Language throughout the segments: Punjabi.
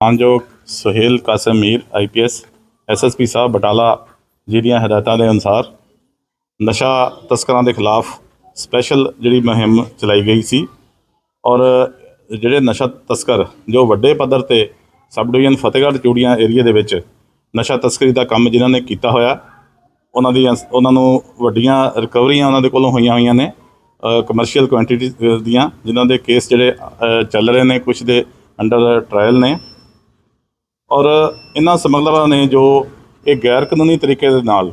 ਮਾਨਯੋਗ ਸੁਹੇਲ ਕਾਸਿਮ ਮੀਰ ਆਈਪੀਐਸ ਐਸਐਸਪੀ ਸਾਹਿਬ, ਬਟਾਲਾ ਜੀ ਦੀਆਂ ਹਦਾਇਤਾਂ ਦੇ ਅਨੁਸਾਰ ਨਸ਼ਾ ਤਸਕਰਾਂ ਦੇ ਖਿਲਾਫ ਸਪੈਸ਼ਲ ਜਿਹੜੀ ਮੁਹਿੰਮ ਚਲਾਈ ਗਈ ਸੀ ਔਰ ਜਿਹੜੇ ਨਸ਼ਾ ਤਸਕਰ, ਜੋ ਵੱਡੇ ਪੱਧਰ ਤੇ sub division Fatehgarh Churian area ਦੇ ਵਿੱਚ ਨਸ਼ਾ ਤਸਕਰੀ ਦਾ ਕੰਮ ਜਿਨ੍ਹਾਂ ਨੇ ਕੀਤਾ ਹੋਇਆ, ਉਹਨਾਂ ਦੀ ਉਹਨਾਂ ਨੂੰ ਵੱਡੀਆਂ ਰਿਕਵਰੀਆਂ ਉਹਨਾਂ ਦੇ ਕੋਲੋਂ ਹੋਈਆਂ ਹੋਈਆਂ ਨੇ ਕਮਰਸ਼ੀਅਲ ਕੁਆਂਟੀਟੀ ਦੀਆਂ, ਜਿਨ੍ਹਾਂ ਦੇ ਕੇਸ ਜਿਹੜੇ ਚੱਲ ਰਹੇ ਨੇ ਕੁਝ ਦੇ ਅੰਡਰ ਟ੍ਰਾਇਲ ਨੇ। ਔਰ ਇਹਨਾਂ ਸਮਗਲਰਾਂ ਨੇ ਜੋ ਇਹ ਗੈਰ ਕਾਨੂੰਨੀ ਤਰੀਕੇ ਦੇ ਨਾਲ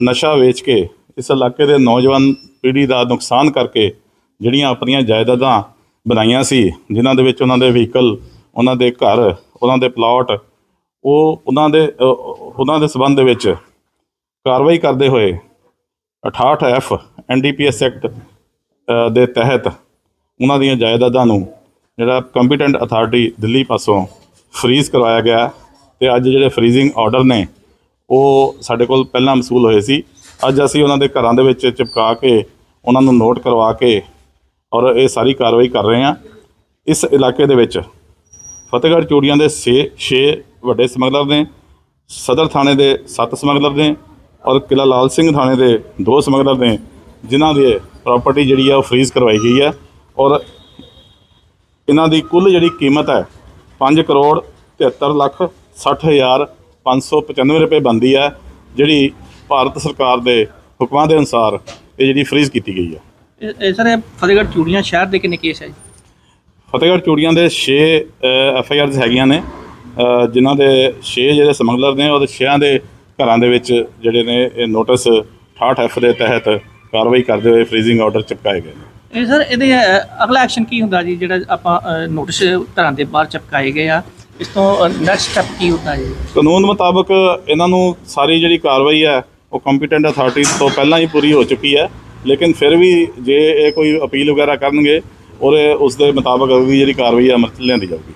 ਨਸ਼ਾ ਵੇਚ ਕੇ ਇਸ ਇਲਾਕੇ ਦੇ ਨੌਜਵਾਨ ਪੀੜ੍ਹੀ ਦਾ ਨੁਕਸਾਨ ਕਰਕੇ ਜਿਹੜੀਆਂ ਆਪਣੀਆਂ ਜਾਇਦਾਦਾਂ ਬਣਾਈਆਂ ਸੀ, ਜਿਨ੍ਹਾਂ ਦੇ ਵਿੱਚ ਉਹਨਾਂ ਦੇ ਵਹੀਕਲ, ਉਹਨਾਂ ਦੇ ਘਰ, ਉਹਨਾਂ ਦੇ ਪਲਾਟ, ਉਹ ਉਹਨਾਂ ਦੇ ਉਹਨਾਂ ਦੇ ਸਬੰਧ ਦੇ ਵਿੱਚ ਕਾਰਵਾਈ ਕਰਦੇ ਹੋਏ 68 ਐਫ ਐਨਡੀਪੀਐਸ ਐਕਟ ਦੇ ਤਹਿਤ ਉਹਨਾਂ ਦੀਆਂ ਜਾਇਦਾਦਾਂ ਨੂੰ ਜਿਹੜਾ ਕੰਪੀਟੈਂਟ ਅਥਾਰਟੀ ਦਿੱਲੀ ਪਾਸੋਂ ਫਰੀਜ਼ ਕਰਵਾਇਆ ਗਿਆ ਤੇ ਅੱਜ ਜਿਹੜੇ ਫਰੀਜ਼ਿੰਗ ਆਰਡਰ ਨੇ, ਉਹ ਸਾਡੇ ਕੋਲ ਪਹਿਲਾਂ ਮਸੂਲ ਹੋਏ ਸੀ। ਅੱਜ ਅਸੀਂ ਉਹਨਾਂ ਦੇ ਘਰਾਂ ਦੇ ਵਿੱਚ ਚਿਪਕਾ ਕੇ, ਉਹਨਾਂ ਨੂੰ ਨੋਟ ਕਰਵਾ ਕੇ ਔਰ ਇਹ ਸਾਰੀ ਕਾਰਵਾਈ ਕਰ ਰਹੇ ਹਾਂ। ਇਸ ਇਲਾਕੇ ਦੇ ਵਿੱਚ ਫਤਿਹਗੜ੍ਹ ਚੂੜੀਆਂ ਦੇ 6 6 ਵੱਡੇ ਸਮਗਲਰ ਨੇ, ਸਦਰ ਥਾਣੇ ਦੇ 7 ਸਮਗਲਰ ਨੇ ਔਰ ਕਿਲਾ ਲਾਲ ਸਿੰਘ ਥਾਣੇ ਦੇ 2 ਸਮਗਲਰ ਨੇ, ਜਿਨ੍ਹਾਂ ਦੇ ਪ੍ਰਾਪਰਟੀ ਜਿਹੜੀ ਆ ਉਹ ਫਰੀਜ਼ ਕਰਵਾਈ ਗਈ ਹੈ ਔਰ ਇਹਨਾਂ ਦੀ ਕੁੱਲ ਜਿਹੜੀ ਕੀਮਤ ਹੈ 5 ਕਰੋੜ 73 ਲੱਖ 60 ਹਜ਼ਾਰ 595 ਰੁਪਏ ਬਣਦੀ ਹੈ ਜਿਹੜੀ ਭਾਰਤ ਸਰਕਾਰ ਦੇ ਹੁਕਮਾਂ ਦੇ ਅਨੁਸਾਰ ਇਹ ਜਿਹੜੀ ਫਰੀਜ਼ ਕੀਤੀ ਗਈ ਹੈ। ਇਹ ਸਰ ਫਤਿਹਗੜ੍ਹ ਚੂੜੀਆਂ ਸ਼ਹਿਰ ਦੇ ਕਿੰਨੇ ਕੇਸ ਹੈ ਜੀ? ਫਤਿਹਗੜ੍ਹ ਚੂੜੀਆਂ ਦੇ 6 ਐਫ ਆਈ ਆਰਸ ਹੈਗੀਆਂ ਨੇ। ਜਿਨ੍ਹਾਂ ਦੇ 6 ਜਿਹੜੇ ਸਮਗਲਰ ਨੇ ਉਹਦੇ 6ਾਂ ਦੇ ਘਰਾਂ ਦੇ ਵਿੱਚ ਜਿਹੜੇ ਨੇ ਇਹ ਨੋਟਿਸ 68 ਐਫ ਦੇ ਤਹਿਤ ਕਾਰਵਾਈ ਕਰਦੇ ਹੋਏ ਫਰੀਜ਼ਿੰਗ ਆਰਡਰ ਚਿਪਕਾਏ ਗਏ ਨੇ। ਇਹ ਸਰ ਇਹਦੇ ਅ, ਅਗਲਾ ਐਕਸ਼ਨ ਕੀ ਹੁੰਦਾ ਜੀ ਜਿਹੜਾ ਆਪਾਂ ਨੋਟਿਸ ਘਰਾਂ ਦੇ ਬਾਹਰ ਚਪਕਾਏ ਗਏ ਆ? ਇਸ ਤੋਂ ਨੈਕਸਟ ਸਟੈਪ ਕੀ ਹੁੰਦਾ ਜੀ? ਕਾਨੂੰਨ ਮੁਤਾਬਕ ਇਹਨਾਂ ਨੂੰ ਸਾਰੀ ਜਿਹੜੀ ਕਾਰਵਾਈ ਹੈ ਉਹ ਕੰਪੀਟੈਂਟ ਅਥਾਰਟੀ ਤੋਂ ਪਹਿਲਾਂ ਹੀ ਪੂਰੀ ਹੋ ਚੁੱਕੀ ਹੈ। ਲੇਕਿਨ ਫਿਰ ਵੀ ਜੇ ਇਹ ਕੋਈ ਅਪੀਲ ਵਗੈਰਾ ਕਰਨਗੇ ਔਰ ਉਸ ਦੇ ਮੁਤਾਬਕ ਅਗਲੀ ਜਿਹੜੀ ਕਾਰਵਾਈ ਹੈ ਅਮਲ 'ਚ ਲਿਆਂਦੀ ਜਾਊਗੀ।